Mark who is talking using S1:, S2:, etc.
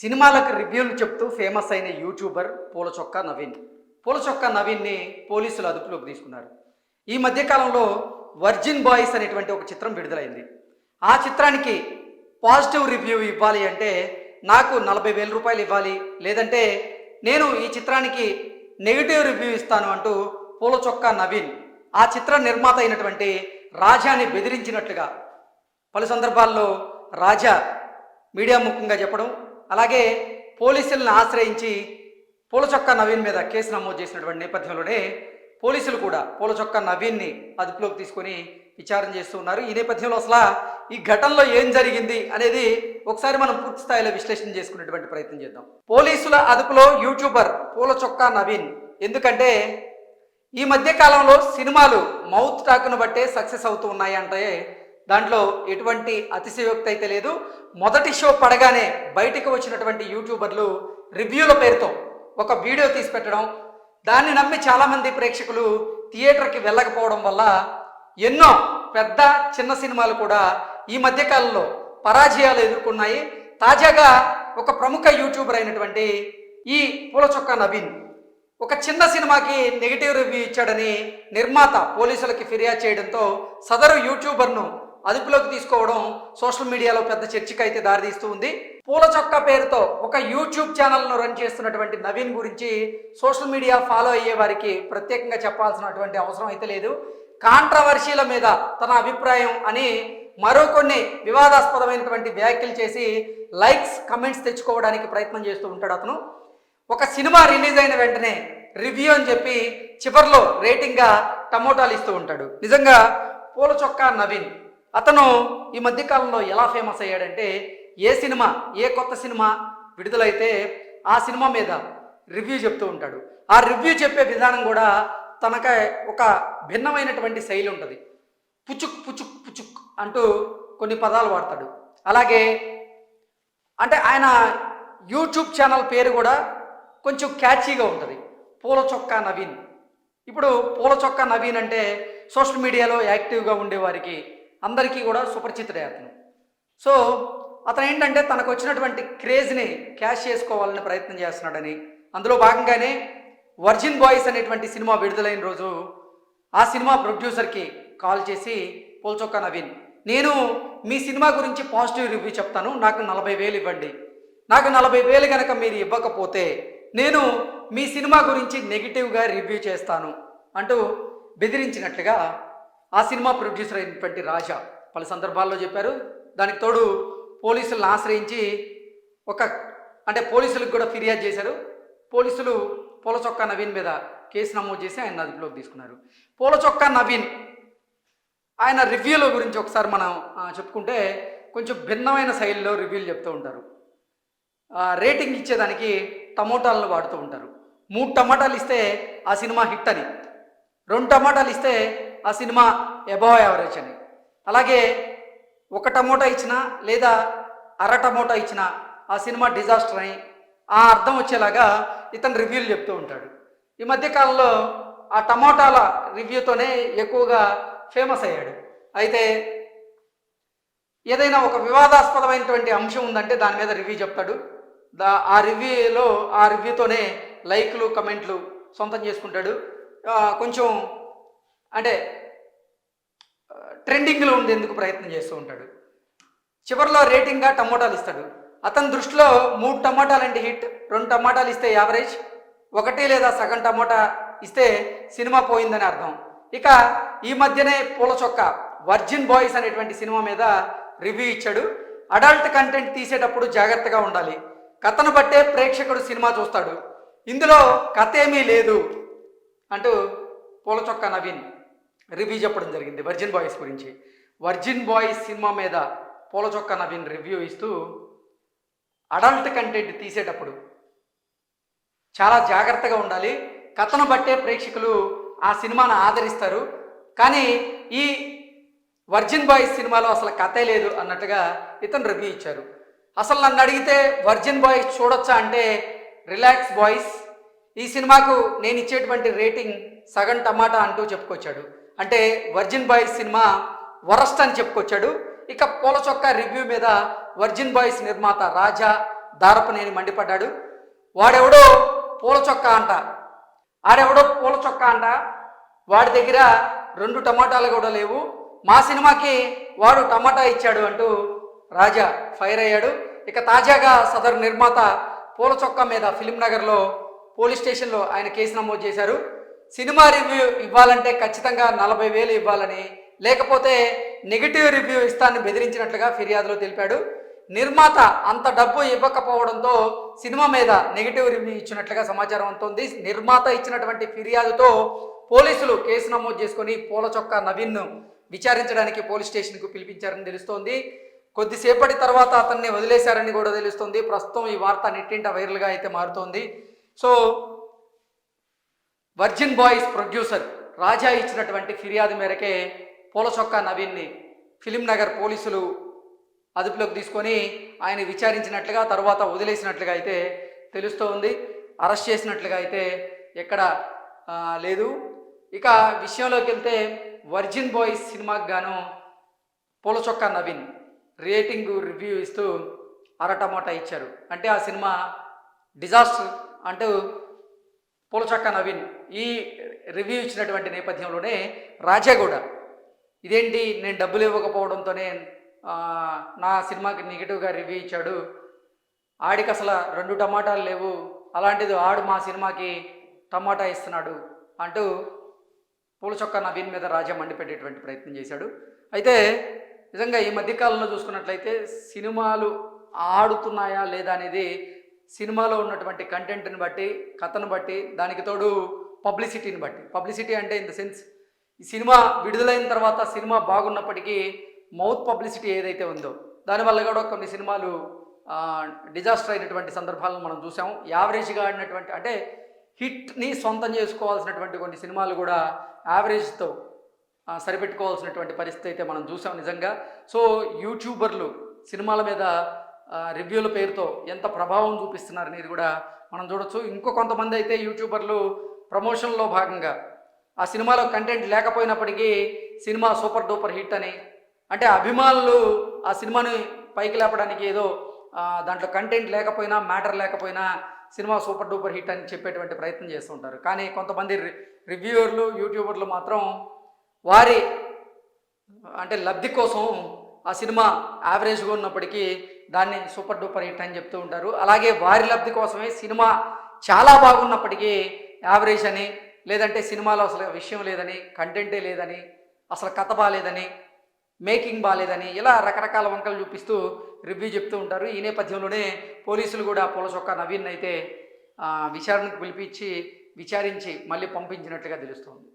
S1: సినిమాలకు రివ్యూలు చెప్తూ ఫేమస్ అయిన యూట్యూబర్ పూలచొక్క నవీన్. పూలచొక్క నవీన్ని పోలీసులు అదుపులోకి తీసుకున్నారు. ఈ మధ్యకాలంలో వర్జిన్ బాయ్స్ అనేటువంటి ఒక చిత్రం విడుదలైంది. ఆ చిత్రానికి పాజిటివ్ రివ్యూ ఇవ్వాలి అంటే నాకు నలభై వేల రూపాయలు ఇవ్వాలి లేదంటే నేను ఈ చిత్రానికి నెగిటివ్ రివ్యూ ఇస్తాను అంటూ పూలచొక్క నవీన్ ఆ చిత్ర నిర్మాత అయినటువంటి రాజాని బెదిరించినట్లుగా పలు సందర్భాల్లో రాజా మీడియా ముఖంగా చెప్పడం అలాగే పోలీసులను ఆశ్రయించి పూలచొక్క నవీన్ మీద కేసు నమోదు చేసినటువంటి నేపథ్యంలోనే పోలీసులు కూడా పూలచొక్క నవీన్ని అదుపులోకి తీసుకొని విచారణ చేస్తున్నారు ఈ నేపథ్యంలో అసలు ఈ ఘటనలో ఏం జరిగింది అనేది ఒకసారి మనం పూర్తి స్థాయిలో విశ్లేషణ చేసుకునేటువంటి ప్రయత్నం చేద్దాం. పోలీసుల అదుపులో యూట్యూబర్ పూల చొక్కా నవీన్. ఎందుకంటే ఈ మధ్య కాలంలో సినిమాలు మౌత్ టాక్ను బట్టే సక్సెస్ అవుతూ ఉన్నాయి అంటే దాంట్లో ఎటువంటి అతిశయోక్తి అయితే లేదు. మొదటి షో పడగానే బయటికి వచ్చినటువంటి యూట్యూబర్లు రివ్యూల పేరుతో ఒక వీడియో తీసి పెట్టడం. దాన్ని నమ్మి చాలామంది ప్రేక్షకులు థియేటర్కి వెళ్ళకపోవడం వల్ల ఎన్నో పెద్ద చిన్న సినిమాలు కూడా ఈ మధ్యకాలంలో పరాజయాలు ఎదుర్కొన్నాయి. తాజాగా ఒక ప్రముఖ యూట్యూబర్ అయినటువంటి ఈ పూల చొక్కా నవీన్ ఒక చిన్న సినిమాకి నెగిటివ్ రివ్యూ ఇచ్చాడని నిర్మాత పోలీసులకి ఫిర్యాదు చేయడంతో సదరు యూట్యూబర్ను అదుపులోకి తీసుకోవడం సోషల్ మీడియాలో పెద్ద చర్చకు అయితే దారితీస్తూ ఉంది. పూల చొక్కా పేరుతో ఒక యూట్యూబ్ ఛానల్ను రన్ చేస్తున్నటువంటి నవీన్ గురించి సోషల్ మీడియా ఫాలో అయ్యే వారికి ప్రత్యేకంగా చెప్పాల్సినటువంటి అవసరం అయితే లేదు. కాంట్రవర్షీల మీద తన అభిప్రాయం అని మరో కొన్ని వివాదాస్పదమైనటువంటి వ్యాఖ్యలు చేసి లైక్స్ కమెంట్స్ తెచ్చుకోవడానికి ప్రయత్నం చేస్తూ ఉంటాడు అతను. ఒక సినిమా రిలీజ్ అయిన వెంటనే రివ్యూ అని చెప్పి చివర్లో రేటింగ్గా టమోటాలు ఇస్తూ ఉంటాడు. నిజంగా పూల చొక్కా నవీన్ అతను ఈ మధ్యకాలంలో ఎలా ఫేమస్ అయ్యాడంటే ఏ సినిమా ఏ కొత్త సినిమా విడుదలైతే ఆ సినిమా మీద రివ్యూ చెప్తూ ఉంటాడు. ఆ రివ్యూ చెప్పే విధానం కూడా తనక ఒక భిన్నమైనటువంటి శైలి ఉంటుంది. పుచుక్ పుచుక్ పుచుక్ అంటూ కొన్ని పదాలు వాడతాడు. అలాగే అంటే ఆయన యూట్యూబ్ ఛానల్ పేరు కూడా కొంచెం క్యాచీగా ఉంటుంది. పూల చొక్కా నవీన్. ఇప్పుడు పూల చొక్కా నవీన్ అంటే సోషల్ మీడియాలో యాక్టివ్గా ఉండేవారికి అందరికీ కూడా సుపరిచితుడే అతను సో అతను ఏంటంటే తనకు వచ్చినటువంటి క్రేజ్ని క్యాష్ చేసుకోవాలని ప్రయత్నం చేస్తున్నాడని. అందులో భాగంగానే వర్జిన్ బాయ్స్ అనేటువంటి సినిమా విడుదలైన రోజు ఆ సినిమా ప్రొడ్యూసర్కి కాల్ చేసి పోల్చొక్క నవీన్ నేను మీ సినిమా గురించి పాజిటివ్ రివ్యూ చెప్తాను నాకు నలభై వేలు ఇవ్వండి. నాకు నలభై వేలు కనుక మీరు ఇవ్వకపోతే నేను మీ సినిమా గురించి నెగిటివ్గా రివ్యూ చేస్తాను అంటూ బెదిరించినట్లుగా ఆ సినిమా ప్రొడ్యూసర్ అయినటువంటి రాజా పలు సందర్భాల్లో చెప్పారు. దానికి తోడు పోలీసులను ఆశ్రయించి ఒక అంటే పోలీసులకు కూడా ఫిర్యాదు చేశారు. పోలీసులు పూలచొక్క నవీన్ మీద కేసు నమోదు చేసి ఆయన అదుపులోకి తీసుకున్నారు. పూలచొక్క నవీన్ ఆయన రివ్యూల గురించి ఒకసారి మనం చెప్పుకుంటే కొంచెం భిన్నమైన శైలిలో రివ్యూలు చెప్తూ ఉంటారు. రేటింగ్ ఇచ్చేదానికి టమోటాలను వాడుతూ ఉంటారు. మూడు టమాటాలు ఇస్తే ఆ సినిమా హిట్ అని. రెండు టమాటాలు ఇస్తే ఆ సినిమా ఎబవ్ యావరేజ్ అని. అలాగే ఒక టమోటా ఇచ్చినా లేదా అర టమోటా ఇచ్చినా ఆ సినిమా డిజాస్టర్ అని ఆ అర్థం వచ్చేలాగా ఇతను రివ్యూలు చెప్తూ ఉంటాడు. ఈ మధ్యకాలంలో ఆ టమోటాల రివ్యూతోనే ఎక్కువగా ఫేమస్ అయ్యాడు. అయితే ఏదైనా ఒక వివాదాస్పదమైనటువంటి అంశం ఉందంటే దాని మీద రివ్యూ చెప్తాడు. దా ఆ రివ్యూలో ఆ రివ్యూతోనే లైక్లు కమెంట్లు సొంతం చేసుకుంటాడు. కొంచెం అంటే ట్రెండింగ్లో ఉండేందుకు ప్రయత్నం చేస్తూ ఉంటాడు. చివరిలో రేటింగ్గా టమోటాలు ఇస్తాడు. అతని దృష్టిలో మూడు టమాటాలు అంటే హిట్ రెండు టమాటాలు ఇస్తే యావరేజ్ ఒకటి లేదా సగం టమోటా ఇస్తే సినిమా పోయిందని అర్థం. ఇక ఈ మధ్యనే పూల చొక్క వర్జిన్ బాయ్స్ అనేటువంటి సినిమా మీద రివ్యూ ఇచ్చాడు. అడల్ట్ కంటెంట్ తీసేటప్పుడు జాగ్రత్తగా ఉండాలి. కథను బట్టే ప్రేక్షకుడు సినిమా చూస్తాడు. ఇందులో కథ ఏమీ లేదు అంటూ పూల చొక్క నవీన్ రివ్యూ చెప్పడం జరిగింది వర్జిన్ బాయ్స్ గురించి. వర్జిన్ బాయ్స్ సినిమా మీద పూలచొక్క నవీన్ రివ్యూ ఇస్తూ అడల్ట్ కంటెంట్ తీసేటప్పుడు చాలా జాగ్రత్తగా ఉండాలి. కథను బట్టే ప్రేక్షకులు ఆ సినిమాను ఆదరిస్తారు. కానీ ఈ వర్జిన్ బాయ్స్ సినిమాలో అసలు కథే లేదు అన్నట్టుగా ఇతను రివ్యూ ఇచ్చారు. అసలు నన్ను అడిగితే వర్జిన్ బాయ్స్ చూడొచ్చా అంటే రిలాక్స్ బాయ్స్ ఈ సినిమాకు నేను ఇచ్చేటువంటి రేటింగ్ సగం టమాటా అంటూ చెప్పుకొచ్చాడు. అంటే వర్జిన్ బాయ్స్ సినిమా వరస్ట్ అని చెప్పుకొచ్చాడు. ఇక పూల రివ్యూ మీద వర్జిన్ బాయ్స్ నిర్మాత రాజా దారపనేని మండిపడ్డాడు. వాడెవడో పూలచొక్క అంట. ఆడెవడో పూలచొక్క అంట. వాడి దగ్గర రెండు టమాటాలు కూడా లేవు. మా సినిమాకి వాడు టమాటా ఇచ్చాడు అంటూ రాజా ఫైర్ అయ్యాడు. ఇక తాజాగా సదరు నిర్మాత పూలచొక్క మీద ఫిలిం నగర్లో పోలీస్ స్టేషన్లో ఆయన కేసు నమోదు చేశారు. సినిమా రివ్యూ ఇవ్వాలంటే ఖచ్చితంగా నలభై వేలు ఇవ్వాలని లేకపోతే నెగిటివ్ రివ్యూ ఇస్తానని బెదిరించినట్లుగా ఫిర్యాదులో తెలిపాడు. నిర్మాత అంత డబ్బు ఇవ్వకపోవడంతో సినిమా మీద నెగిటివ్ రివ్యూ ఇచ్చినట్లుగా సమాచారం అందుతోంది. నిర్మాత ఇచ్చినటువంటి ఫిర్యాదుతో పోలీసులు కేసు నమోదు చేసుకొని పూల చొక్కా నవీన్ను విచారించడానికి పోలీస్ స్టేషన్కు పిలిపించారని తెలుస్తోంది. కొద్దిసేపటి తర్వాత అతన్ని వదిలేశారని కూడా తెలుస్తుంది. ప్రస్తుతం ఈ వార్త నెట్టింట వైరల్గా అయితే మారుతోంది. So Virgin Boys producer Raja ఇచ్చినటువంటి ఫిర్యాదు మేరకే పూలచొక్క నవీన్ని ఫిలిం నగర్ పోలీసులు అదుపులోకి తీసుకొని ఆయన విచారించినట్లుగా తర్వాత వదిలేసినట్లుగా అయితే తెలుస్తూ ఉంది అరెస్ట్ చేసినట్లుగా అయితే ఎక్కడ లేదు. ఇక విషయంలోకి వెళ్తే వర్జిన్ బాయ్స్ సినిమాకి గాను పూలచొక్క నవీన్ రేటింగ్ రివ్యూ ఇస్తూ అర టమాటా ఇచ్చారు. అంటే ఆ సినిమా డిజాస్టర్ అంటూ పూల నవీన్ ఈ రివ్యూ ఇచ్చినటువంటి నేపథ్యంలోనే రాజా ఇదేంటి నేను డబ్బులు ఇవ్వకపోవడంతోనే నా సినిమాకి నెగిటివ్గా రివ్యూ ఇచ్చాడు. ఆడికి అసలు రెండు టమాటాలు లేవు. అలాంటిది ఆడు మా సినిమాకి టమాటా ఇస్తున్నాడు అంటూ పూలచొక్క నవీన్ మీద రాజా మండిపెట్టేటువంటి ప్రయత్నం చేశాడు. అయితే నిజంగా ఈ మధ్యకాలంలో చూసుకున్నట్లయితే సినిమాలు ఆడుతున్నాయా లేదా అనేది సినిమాలో ఉన్నటువంటి కంటెంట్ని బట్టి కథను బట్టి దానికి తోడు పబ్లిసిటీని బట్టి. పబ్లిసిటీ అంటే ఇన్ ద సెన్స్ ఈ సినిమా విడుదలైన తర్వాత సినిమా బాగున్నప్పటికీ మౌత్ పబ్లిసిటీ ఏదైతే ఉందో దానివల్ల కూడా కొన్ని సినిమాలు డిజాస్టర్ అయినటువంటి సందర్భాలను మనం చూసాం యావరేజ్గా ఆడినటువంటి అంటే హిట్ని సొంతం చేసుకోవాల్సినటువంటి కొన్ని సినిమాలు కూడా యావరేజ్తో సరిపెట్టుకోవాల్సినటువంటి పరిస్థితి అయితే మనం చూసాం నిజంగా. సో యూట్యూబర్లు సినిమాల మీద రివ్యూల పేరుతో ఎంత ప్రభావం చూపిస్తున్నారు చూపిస్తున్నారనేది కూడా మనం చూడొచ్చు. ఇంకో కొంతమంది అయితే యూట్యూబర్లు ప్రమోషన్లో భాగంగా ఆ సినిమాలో కంటెంట్ లేకపోయినప్పటికీ సినిమా సూపర్ డూపర్ హిట్ అని అంటే అభిమానులు ఆ సినిమాని పైకి లేపడానికి ఏదో దాంట్లో కంటెంట్ లేకపోయినా మ్యాటర్ లేకపోయినా సినిమా సూపర్ డూపర్ హిట్ అని చెప్పేటువంటి ప్రయత్నం చేస్తుంటారు కానీ కొంతమంది రి- రివ్యూవర్లు యూట్యూబర్లు మాత్రం వారి అంటే లబ్ధి కోసం ఆ సినిమా యావరేజ్గా ఉన్నప్పటికీ దాన్ని సూపర్ డూపర్ హిట్ అని చెప్తూ ఉంటారు. అలాగే వారి లబ్ధి కోసమే సినిమా చాలా బాగున్నప్పటికీ యావరేజ్ అని లేదంటే సినిమాలో అసలు విషయం లేదని కంటెంటే లేదని అసలు కథ బాగాలేదని మేకింగ్ బాగాలేదని ఇలా రకరకాల వంకలు చూపిస్తూ రివ్యూ చెప్తూ ఉంటారు. ఈ నేపథ్యంలోనే పోలీసులు కూడా పూల చొక్కా నవీన్ అయితే విచారణకు పిలిపించి విచారించి మళ్ళీ పంపించినట్లుగా తెలుస్తోంది.